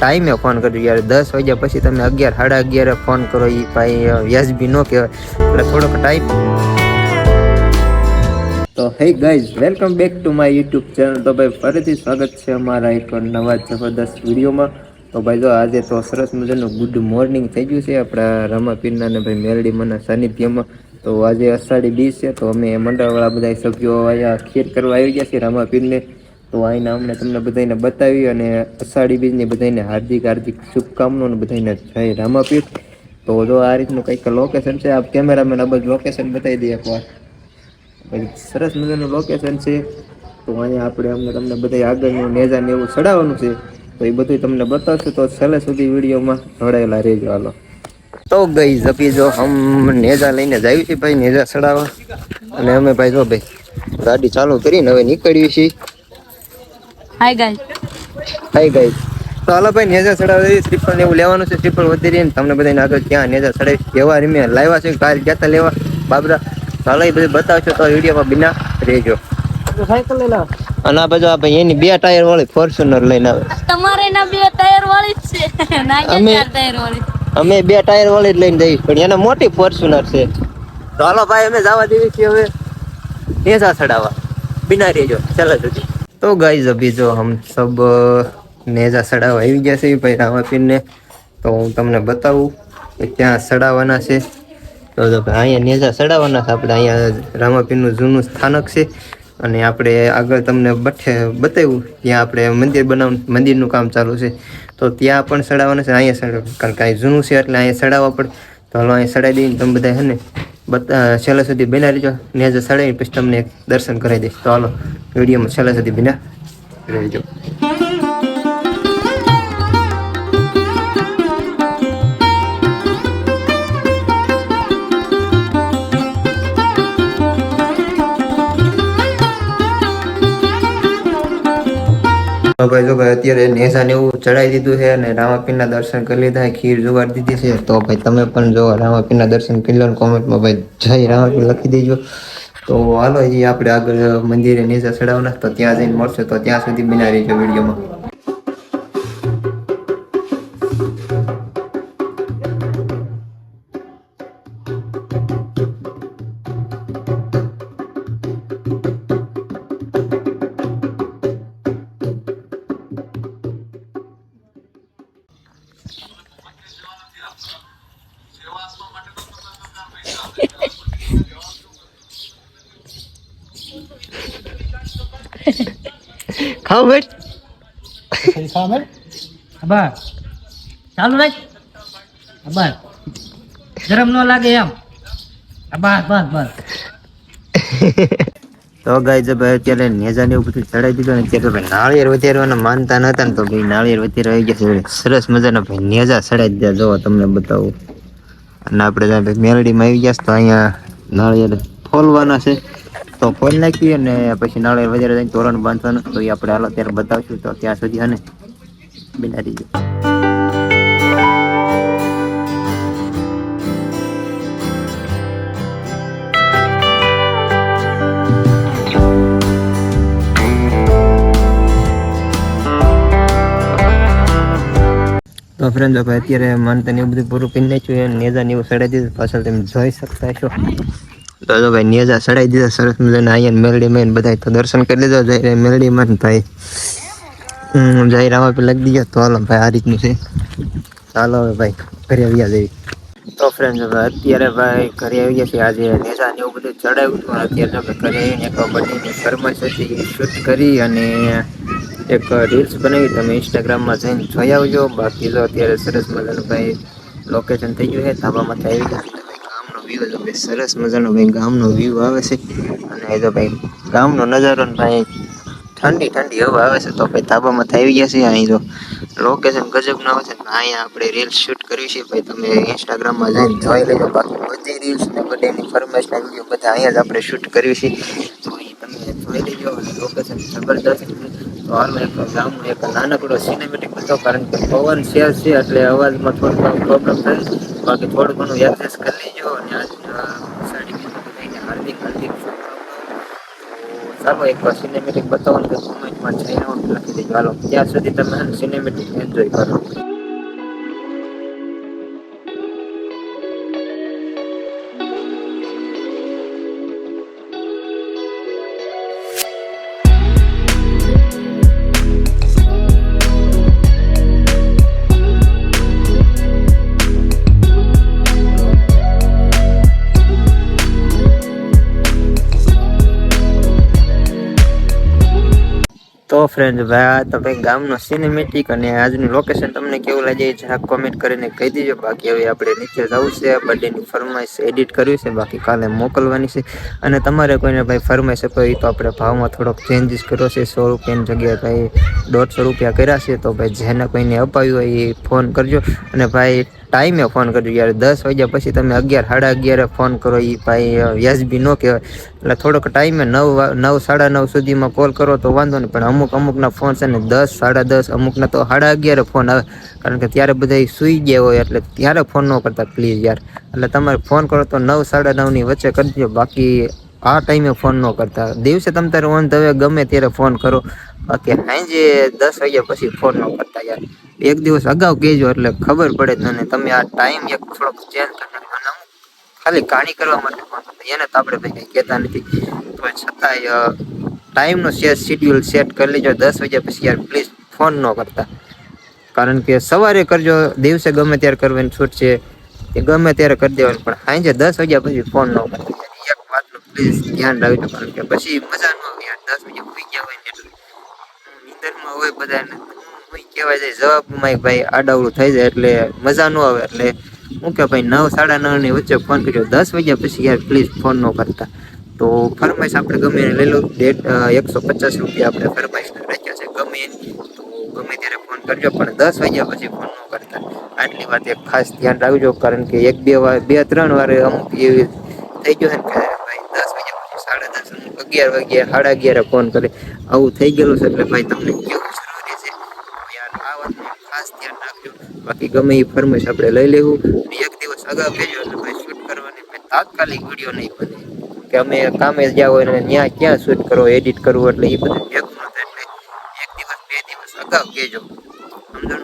ટાઈમે ફોન કર્યો. યાર દસ વાગ્યા પછી તમે અગિયાર, સાડા અગિયારે ફોન કરો એ ભાઈ વ્યાજબી ન કહેવાય. એટલે થોડોક ટાઈમ. તો hey guys welcome back to my YouTube channel તો ભાઈ, ફરીથી સ્વાગત છે અમારા એક નવા જબરદસ્ત વિડીયોમાં. તો ભાઈ, જો આજે તો સરસ મજાનું ગુડ મોર્નિંગ થઈ ગયું છે આપણા રમાપીરના ને ભાઈ મેલડી મના સાનિધ્યમાં. તો આજે અષાઢી બીજ છે, તો અમે મંડળવાળા બધા સભ્યો અહીંયા ખીર કરવા આવી ગયા છીએ રામાપીરને તો આઈને અમને તમને બધાને બતાવી અને અષાઢી બીજની બધાને હાર્દિક હાર્દિક શુભકામનાઓ બધાને જય આપ્યું તો જો આ રીતનું કંઈક લોકેશન છે આ કેમેરામેન અબજ લોકેશન બતાવી દઈએ એકવાર. સરસ મજાનું લોકેશન છે. તો અહીંયા આપણે અમને તમને બધા આગળનું નેજા ને એવું ચડાવવાનું છે. તો એ બધું તમને બતાવશું. તો છેલ્લે સુધી વિડીયોમાં જોડાયેલા રહેજો હાલો. તો ગઈ જપી જો હમ નેજા લઈને જાય છે ભાઈ, નેજા ચડાવવા. અને અમે ભાઈ જો ભાઈ ગાડી ચાલુ કરીને હવે નીકળીએ છીએ. હાય ગાઈસ હાય ગઈ તો હાલો ભાઈ નેજા ચડાવી શ્રીફળ ને એવું લેવાનું છે. શ્રીફળ વધી રહી તમને બધાને આગળ ક્યાં નેજા ચડાવી કેવા રીમે લાવ્યા છે કાલ ગયા તા લેવા. બાબરા હાલો એ બધું બતાવશો તો વિડીયોમાં બિના રહેજો. સાયકલ લઈ અને આ બાજુ ભાઈ એની બે ટાયર વાળી ફોર્ચ્યુનર લઈને આવે. તમારે એના બે ટાયર વાળી જ છે. ના કે અમે- ચાર ટાયર વાળી. અમે બે ટાયર વાળી જ લઈને જઈશ પણ એને મોટી ફોર્ચ્યુનર છે. તો હાલો ભાઈ અમે જવા દેવી છીએ હવે. નેજા ચડાવવા. બિના રહેજો. ચાલો સુધી તો ગાઈઝ અભી જો હમ સબ નેજા ચડાવવા આવી ગયા છે ભાઈ રામાપીરને. તો હું તમને બતાવું કે ત્યાં સડાવવાના છે. તો અહીંયા નેજા ચડાવવાના છે. આપણે અહીંયા રામાપીરનું જૂનું સ્થાનક છે. અને આપણે આગળ તમને બઠે, બતાવ્યું ત્યાં આપણે મંદિર બનાવ, મંદિરનું કામ ચાલુ છે. તો ત્યાં પણ ચડાવવાના છે. અહીંયા સડાવ કારણ કે અહીં જૂનું છે એટલે અહીંયા ચડાવવા પડે. તો હાલો, અહીંયા સડાવી દઈને તમે બધા હે ને? છેલ્લા સુધી બિના રહેજો. નેજા ચડાવી પછી તમને દર્શન કરાવી દઈશ. તો હાલો, વિડીયોમાં છેલ્લા સુધી બિના રહેજો. ભાઈ જો ભાઈ અત્યારે નેસા ને એવું ચડાવી દીધું છે અને રામાપીરના દર્શન કરી લીધા, ખીર જુગાર દીધી છે. તો ભાઈ તમે પણ જો રામાપીરના દર્શન કરી લો કોમેન્ટમાં ભાઈ જય રામાપીર લખી દેજો. તો હાલો હજી આપણે આગળ મંદિરે નેસા ચડાવવાના, તો ત્યાં જઈને મળશે. તો ત્યાં સુધી બિના રહીજો વિડીયોમાં. ખાવ સામે? અબાર. ચાલુ રાખ. અબાર. ગરમ ન લાગે એમ. બસ બસ બસ. તો ગાય છે ભાઈ અત્યારે નેજાને એવું બધું ચડાવી દીધું ને અત્યારે ભાઈ નાળિયેર વધારવાના માનતા નતા ને તો ભાઈ નાળિયેર વધારે આવી ગયા છે. સરસ મજાના ભાઈ નેજા ચડાવી દીધા. જો તમને બતાવું. અને આપણે ભાઈ મેલડીમાં આવી ગયા છે તો અહીંયા નાળિયેર ફોલવાના છે. તો ફોલ નાખીએ અને પછી નાળિયેર વધારે જઈને તોરણ બાંધવાનું તો એ આપણે હાલો ત્યારે બતાવશું. તો ત્યાં સુધી હને બિનારી જાય તો ફ્રેન્ડ ભાઈ અત્યારે માનતા ને એવું બધું પૂરું કરી નાખ્યું નેજા ને એવું સડે દીધું પાછળ તમે જોઈ શકતા છો તો જો ભાઈ નેજા ચડાવી દીધા, સરસ મજાના અહીંયા મેલડી માં બધા તો દર્શન કરી લીધો, જય મેલડી માં ભાઈ. જઈ રામા પે લગી ગયા તો હાલો ભાઈ, આ રીતનું છે. ચાલો હવે ભાઈ, ઘરે આવ્યા જઈ તો ફ્રેન્ડ અત્યારે ભાઈ ઘરે આવી ગયા છે આજે નેજા ને એવું બધું ચડાવ્યું હતું. અત્યારે ભાઈ ઘરે આવીને એક ફરમાઈશ હતી. શૂટ કરી અને એક રીલ્સ બનાવી. તમે ઇન્સ્ટાગ્રામમાં જઈને જોઈ આવજો. બાકી જો અત્યારે સરસ મજાનું ભાઈ લોકેશન થઈ ગયું છે. ધાબામાંથી આવી ગયા વ્યૂ જો ભાઈ સરસ મજાનો ભાઈ ગામનો વ્યૂ આવે છે. અને એ તો ભાઈ ગામનો નજારો ને ભાઈ ઠંડી ઠંડી હવા આવે છે તો ભાઈ ધાબામાંથી આવી ગયા છે અહીં તો લોકેશન ગજબ ના આવે છે. અહીંયા આપણે રીલ્સ શૂટ કર્યું છે. ભાઈ તમે ઇન્સ્ટાગ્રામમાં જઈને જોઈ લેજો. બાકી બધી રીલ્સ ને બધાની ફરમાઈશના વીડિયો બધા અહીંયા જ આપણે શૂટ કર્યું છે. તો અહીં તમે જોઈ લેજો. લોકેશન જબરદસ્ત એક નાનકડો સિનેમેટિક હતો. કારણ કે પવન શેર છે એટલે અવાજમાં થોડો પ્રોબ્લેમ થાય બાકી થોડું ઘણું એડજસ્ટ કરી લેજો અને બધાને હાર્દિક હાર્દિક ચાલો એકવાર સિનેમેટિક બતાવો ને કોમેન્ટમાં જઈને લખી દેજો. હાલો, ત્યાં સુધી તમે સિનેમેટિક એન્જોય કરો. તો ફ્રેન્ડ ભાઈ, આ તો ભાઈ ગામનો સિનેમેટિક અને આજનું લોકેશન તમને કેવું લાગે જરાક કોમેન્ટ કરીને કહી દીજો. બાકી હવે આપણે નીચે જવું છે, બર્થડેની ફરમાઈશ એડિટ કર્યું છે, બાકી કાલે મોકલવાની છે. અને તમારે કોઈને ભાઈ ફરમાઈશ એ તો આપણે ભાવમાં થોડોક ચેન્જીસ કર્યો છે, સો રૂપિયાની જગ્યાએ ભાઈ દોઢસો રૂપિયા કર્યા છે, તો ભાઈ જેને કોઈને અપાવ્યું હોય એ ફોન કરજો. અને ભાઈ ટાઈમે ફોન કરજો યાર દસ વાગ્યા પછી તમે અગિયાર, સાડા અગિયારે ફોન કરો એ ભાઈ વ્યાજબી ન કહેવાય. એટલે થોડોક ટાઈમે નવ નવ, સાડા નવ સુધીમાં કોલ કરો તો વાંધો નહીં. પણ અમુક, અમુકના ફોન છે ને દસ, સાડા દસ, અમુકના તો સાડા અગિયારે ફોન આવે. કારણ કે ત્યારે બધા સૂઈ ગયા હોય એટલે ત્યારે ફોન ન કરતા, પ્લીઝ યાર. એટલે તમારે ફોન કરો તો નવ, સાડા નવની વચ્ચે કરજો બાકી આ ટાઈમે ફોન ન કરતા. દિવસે તમે તારે ઓન ધવે ગમે ત્યારે ફોન કરો. બાકી સાંજે દસ વાગ્યા પછી ફોન ન કરતા યાર. એક દિવસ અગાઉ કહેજો એટલે ખબર પડે તને. તમે આ ટાઈમ એક થોડોક ચેન્જ કરી નાખો. અને અમુક ખાલી કાણી કરવા માટે ફોન કરતા. એને તો આપણે ભાઈ કંઈ કહેતા નથી. તો છતાંય ટાઈમનો સેટ શેડ્યુલ સેટ કરી લેજો. દસ વાગ્યા પછી યાર પ્લીઝ ફોન ન કરતા. કારણ કે સવારે કરજો. દિવસે ગમે ત્યારે કરવાની છૂટ છે. એ ગમે ત્યારે કરી દેવાનું. પણ સાંજે દસ વાગ્યા પછી ફોન ન કરતા. યાર. એક વાતનું પ્લીઝ ધ્યાન રાખજો કારણ કે પછી મજા ન આવે યાર દસ વાગે સુઈ ગયા હોય ને એટલે નીંદરમાં હોય બધાને હું કહેવાય જાય જવાબમાં ભાઈ આડાવડું થઈ જાય એટલે મજા ન આવે એટલે હું કે ભાઈ નવ, સાડા નવની વચ્ચે ફોન કર્યો. દસ વાગ્યા પછી યાર પ્લીઝ ફોન ન કરતા. તો ફરમાઈશ આપણે ગમે એને લઈ લો. ડેટ એકસો પચાસ રૂપિયા આપણે ફરમાઈશ રાખ્યા છે ગમે એની. તો ગમે ત્યારે ફોન કરજો, પણ દસ વાગ્યા પછી ફોન ન કરતા. આટલી વાત એક ખાસ ધ્યાન રાખજો કારણ કે એક, બે વાર, બે, ત્રણ વાર અમુક એવી થઈ ગયો છે ને કે ભાઈ દસ વાગ્યા પછી સાડા દસ અમુક અગિયાર વાગ્યા, સાડા અગિયારે ફોન કરે. આવું થઈ ગયેલું છે એટલે ભાઈ તમને કેવું જરૂરી છે. બાકી ગમે એ ફરમાઈશ આપણે લઈ લેવું. એક દિવસ અગાઉ કહેજો એટલે ભાઈ શૂટ કરવાની ભાઈ તાત્કાલિક વીડિયો નહીં બને. કે અમે કામે જ્યાં હોય ને ત્યાં ક્યાં શૂટ કરો એડિટ કરવું એટલે એ બધું ભેગું નથી એટલે એક દિવસ, બે દિવસ અગાઉ કહેજો. સમજણ?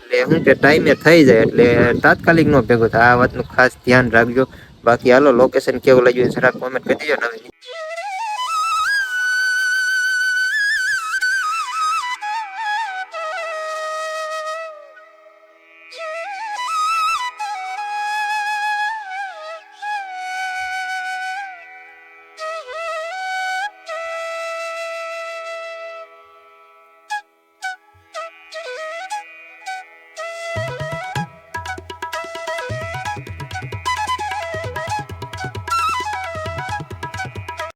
એટલે હું કે ટાઈમે થઈ જાય એટલે તાત્કાલિક નો ભેગો થાય. આ વાતનું ખાસ ધ્યાન રાખજો. બાકી હાલો લોકેશન કેવું લાગ્યું જરા કોમેન્ટ કરી દેજો નવી